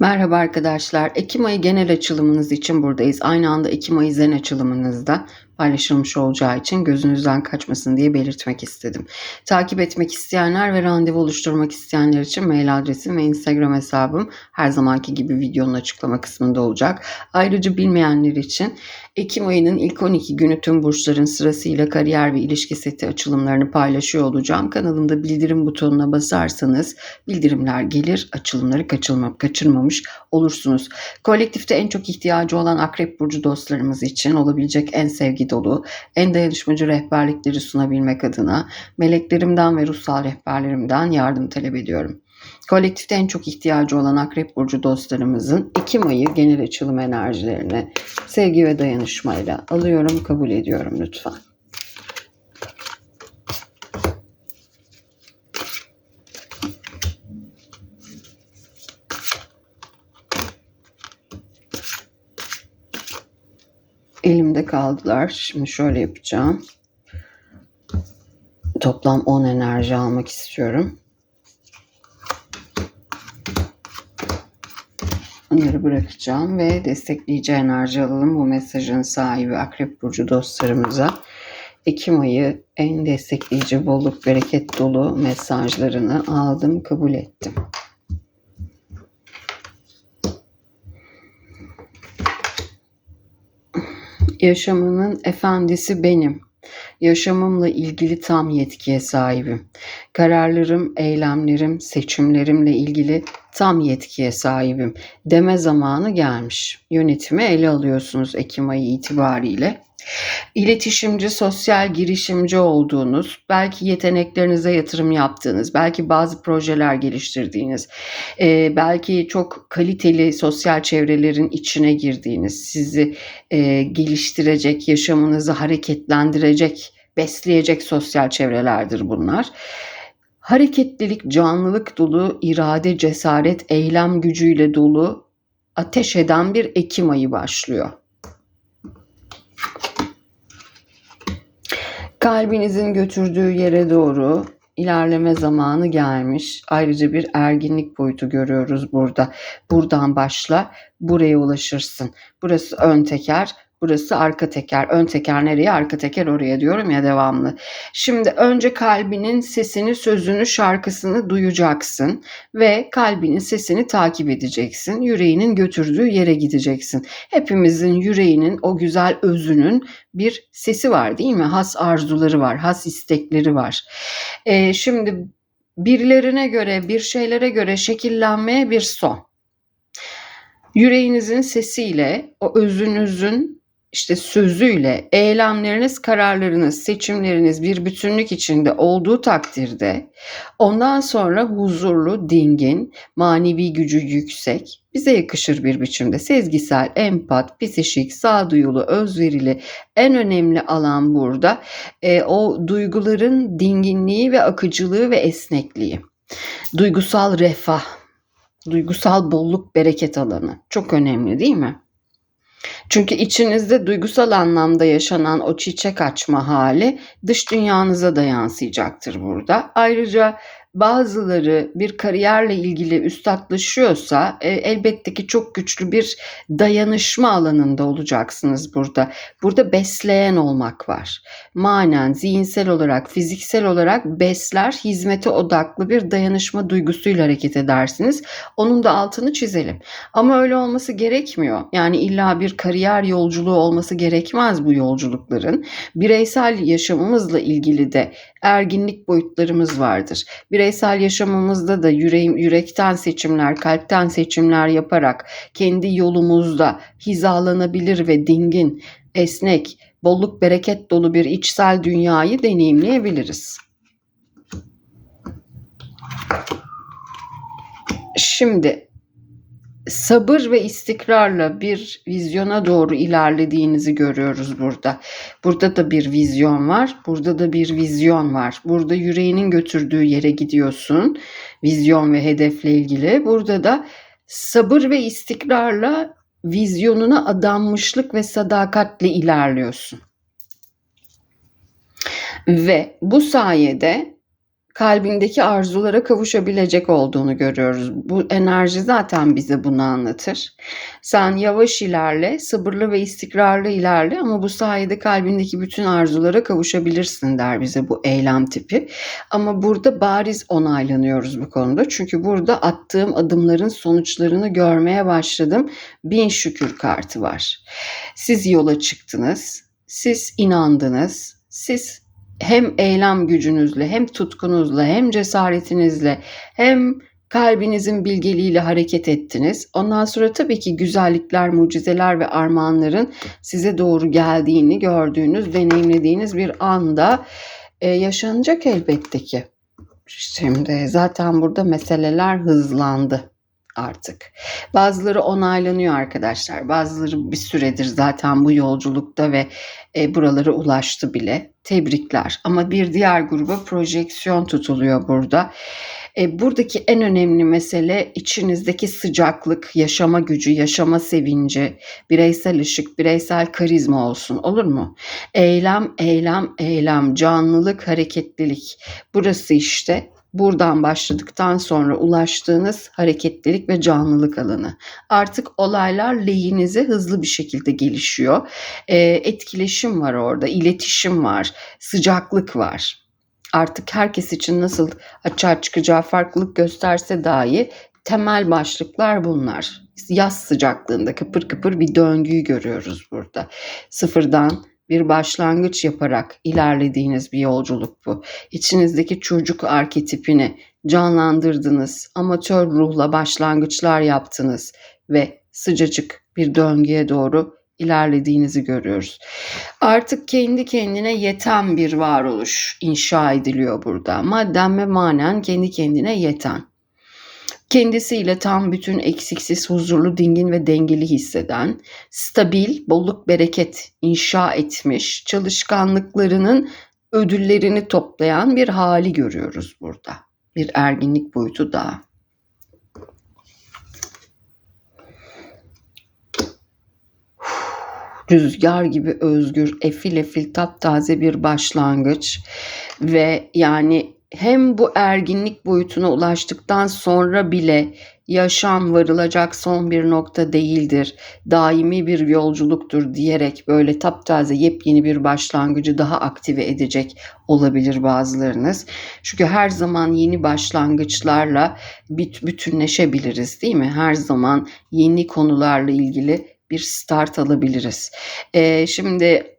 Merhaba arkadaşlar. Ekim ayı genel açılımınız için buradayız. Aynı anda Ekim ayı zen açılımınızda paylaşılmış olacağı için gözünüzden kaçmasın diye belirtmek istedim. Takip etmek isteyenler ve randevu oluşturmak isteyenler için mail adresim ve Instagram hesabım her zamanki gibi videonun açıklama kısmında olacak. Ayrıca bilmeyenler için Ekim ayının ilk 12 günü tüm burçların sırasıyla kariyer ve ilişki seti açılımlarını paylaşıyor olacağım. Kanalımda bildirim butonuna basarsanız bildirimler gelir, açılımları kaçırma, kaçırmamış olursunuz. Kolektifte en çok ihtiyacı olan Akrep Burcu dostlarımız için olabilecek en sevgi dolu, en dayanışmacı rehberlikleri sunabilmek adına meleklerimden ve ruhsal rehberlerimden yardım talep ediyorum. Kolektifte en çok ihtiyacı olan Akrep Burcu dostlarımızın Ekim ayı genel açılım enerjilerini sevgi ve dayanışmayla alıyorum, kabul ediyorum lütfen. Elimde kaldılar. Şimdi şöyle yapacağım. Toplam 10 enerji almak istiyorum. Onları bırakacağım ve destekleyici enerji alalım bu mesajın sahibi Akrep Burcu dostlarımıza. Ekim ayı en destekleyici, bolluk, bereket dolu mesajlarını aldım, kabul ettim. Yaşamının efendisi benim. Yaşamımla ilgili tam yetkiye sahibim. Kararlarım, eylemlerim, seçimlerimle ilgili tam yetkiye sahibim. Deme zamanı gelmiş. Yönetimi ele alıyorsunuz Ekim ayı itibariyle. İletişimci, sosyal girişimci olduğunuz, belki yeteneklerinize yatırım yaptığınız, belki bazı projeler geliştirdiğiniz, e, belki çok kaliteli sosyal çevrelerin içine girdiğiniz, sizi e, geliştirecek, yaşamınızı hareketlendirecek, besleyecek sosyal çevrelerdir bunlar. Hareketlilik, canlılık dolu, irade, cesaret, eylem gücüyle dolu, ateş eden bir Ekim ayı başlıyor. Kalbinizin götürdüğü yere doğru ilerleme zamanı gelmiş. Ayrıca bir erginlik boyutu görüyoruz burada. Buradan başla, buraya ulaşırsın. Burası ön teker, Burası arka teker. Ön teker nereye? Arka teker oraya diyorum ya devamlı. Şimdi önce kalbinin sesini, sözünü, şarkısını duyacaksın ve kalbinin sesini takip edeceksin. Yüreğinin götürdüğü yere gideceksin. Hepimizin yüreğinin o güzel özünün bir sesi var değil mi? Has arzuları var, has istekleri var. Ee, şimdi birilerine göre, bir şeylere göre şekillenmeye bir son. Yüreğinizin sesiyle, o özünüzün işte sözüyle eylemleriniz, kararlarınız, seçimleriniz bir bütünlük içinde olduğu takdirde ondan sonra huzurlu, dingin, manevi gücü yüksek, bize yakışır bir biçimde sezgisel, empat, psişik, sağduyulu, özverili en önemli alan burada e, o duyguların dinginliği ve akıcılığı ve esnekliği. Duygusal refah, duygusal bolluk, bereket alanı çok önemli değil mi? Çünkü içinizde duygusal anlamda yaşanan o çiçek açma hali dış dünyanıza da yansıyacaktır burada. Ayrıca bazıları bir kariyerle ilgili üstatlaşıyorsa e, elbette ki çok güçlü bir dayanışma alanında olacaksınız burada. Burada besleyen olmak var. Manen, zihinsel olarak, fiziksel olarak besler, hizmete odaklı bir dayanışma duygusuyla hareket edersiniz. Onun da altını çizelim. Ama öyle olması gerekmiyor. Yani illa bir kariyer yolculuğu olması gerekmez bu yolculukların. Bireysel yaşamımızla ilgili de erginlik boyutlarımız vardır. Bireysel yaşamımızda da yüreğim, yürekten seçimler, kalpten seçimler yaparak kendi yolumuzda hizalanabilir ve dingin, esnek, bolluk bereket dolu bir içsel dünyayı deneyimleyebiliriz. Şimdi sabır ve istikrarla bir vizyona doğru ilerlediğinizi görüyoruz burada. Burada da bir vizyon var, burada da bir vizyon var. Burada yüreğinin götürdüğü yere gidiyorsun, vizyon ve hedefle ilgili. Burada da sabır ve istikrarla vizyonuna adanmışlık ve sadakatle ilerliyorsun. Ve bu sayede kalbindeki arzulara kavuşabilecek olduğunu görüyoruz. Bu enerji zaten bize bunu anlatır. Sen yavaş ilerle, sabırlı ve istikrarlı ilerle ama bu sayede kalbindeki bütün arzulara kavuşabilirsin der bize bu eylem tipi. Ama burada bariz onaylanıyoruz bu konuda. Çünkü burada attığım adımların sonuçlarını görmeye başladım. Bin şükür kartı var. Siz yola çıktınız, siz inandınız, siz hem eylem gücünüzle hem tutkunuzla hem cesaretinizle hem kalbinizin bilgeliğiyle hareket ettiniz. Ondan sonra tabii ki güzellikler, mucizeler ve armağanların size doğru geldiğini gördüğünüz, deneyimlediğiniz bir anda e, yaşanacak elbette ki. Şimdi zaten burada meseleler hızlandı artık. Bazıları onaylanıyor arkadaşlar. Bazıları bir süredir zaten bu yolculukta ve e, buralara ulaştı bile. Tebrikler. Ama bir diğer gruba projeksiyon tutuluyor burada. E, buradaki en önemli mesele içinizdeki sıcaklık, yaşama gücü, yaşama sevinci, bireysel ışık, bireysel karizma olsun. Olur mu? Eylem, eylem, eylem, canlılık, hareketlilik. Burası işte buradan başladıktan sonra ulaştığınız hareketlilik ve canlılık alanı. Artık olaylar lehinize hızlı bir şekilde gelişiyor. E, etkileşim var orada, iletişim var, sıcaklık var. Artık herkes için nasıl açığa çıkacağı farklılık gösterse dahi temel başlıklar bunlar. Yaz sıcaklığında kıpır kıpır bir döngüyü görüyoruz burada. Sıfırdan bir başlangıç yaparak ilerlediğiniz bir yolculuk bu. İçinizdeki çocuk arketipini canlandırdınız, amatör ruhla başlangıçlar yaptınız ve sıcacık bir döngüye doğru ilerlediğinizi görüyoruz. Artık kendi kendine yeten bir varoluş inşa ediliyor burada. Madden ve manen kendi kendine yeten kendisiyle tam bütün eksiksiz, huzurlu, dingin ve dengeli hisseden, stabil, bolluk bereket inşa etmiş, çalışkanlıklarının ödüllerini toplayan bir hali görüyoruz burada. Bir erginlik boyutu daha. Rüzgar gibi özgür, efil efil taptaze bir başlangıç ve yani hem bu erginlik boyutuna ulaştıktan sonra bile yaşam varılacak son bir nokta değildir, daimi bir yolculuktur diyerek böyle taptaze yepyeni bir başlangıcı daha aktive edecek olabilir bazılarınız. Çünkü her zaman yeni başlangıçlarla bütünleşebiliriz değil mi? Her zaman yeni konularla ilgili bir start alabiliriz. Ee, şimdi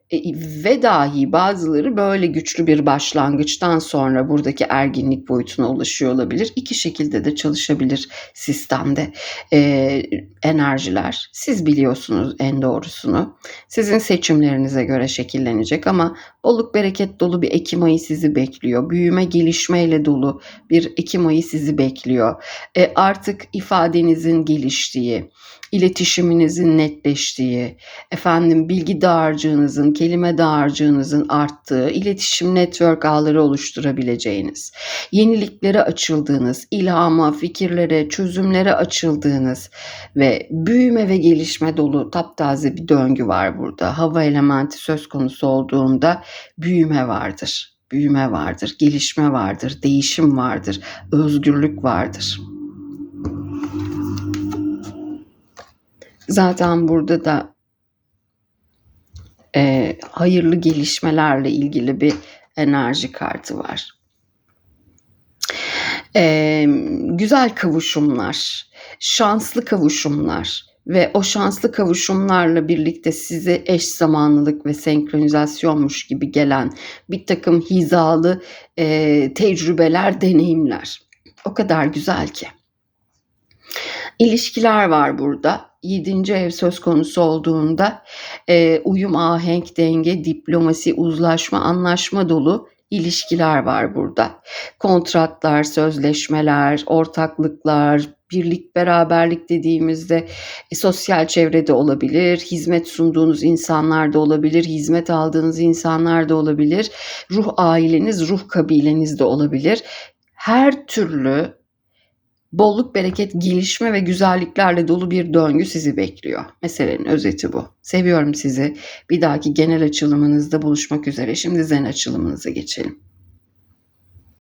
ve dahi bazıları böyle güçlü bir başlangıçtan sonra buradaki erginlik boyutuna ulaşıyor olabilir. İki şekilde de çalışabilir sistemde e, enerjiler. Siz biliyorsunuz en doğrusunu. Sizin seçimlerinize göre şekillenecek ama bolluk bereket dolu bir Ekim ayı sizi bekliyor. Büyüme gelişmeyle dolu bir Ekim ayı sizi bekliyor. E, artık ifadenizin geliştiği, iletişiminizin netleştiği, efendim bilgi dağarcığınızın, kelime dağarcığınızın arttığı, iletişim network ağları oluşturabileceğiniz, yeniliklere açıldığınız, ilhama, fikirlere, çözümlere açıldığınız ve büyüme ve gelişme dolu taptaze bir döngü var burada. Hava elementi söz konusu olduğunda büyüme vardır. Büyüme vardır, gelişme vardır, değişim vardır, özgürlük vardır. Zaten burada da e, hayırlı gelişmelerle ilgili bir enerji kartı var. E, güzel kavuşumlar, şanslı kavuşumlar ve o şanslı kavuşumlarla birlikte size eş zamanlılık ve senkronizasyonmuş gibi gelen bir takım hizalı e, tecrübeler, deneyimler. O kadar güzel ki. İlişkiler var burada. Yedinci ev söz konusu olduğunda e, uyum, ahenk, denge, diplomasi, uzlaşma, anlaşma dolu ilişkiler var burada. Kontratlar, sözleşmeler, ortaklıklar, birlik, beraberlik dediğimizde e, sosyal çevrede olabilir, hizmet sunduğunuz insanlar da olabilir, hizmet aldığınız insanlar da olabilir, ruh aileniz, ruh kabileniz de olabilir. Her türlü bolluk, bereket, gelişme ve güzelliklerle dolu bir döngü sizi bekliyor. Meselenin özeti bu. Seviyorum sizi. Bir dahaki genel açılımınızda buluşmak üzere. Şimdi zen açılımınıza geçelim.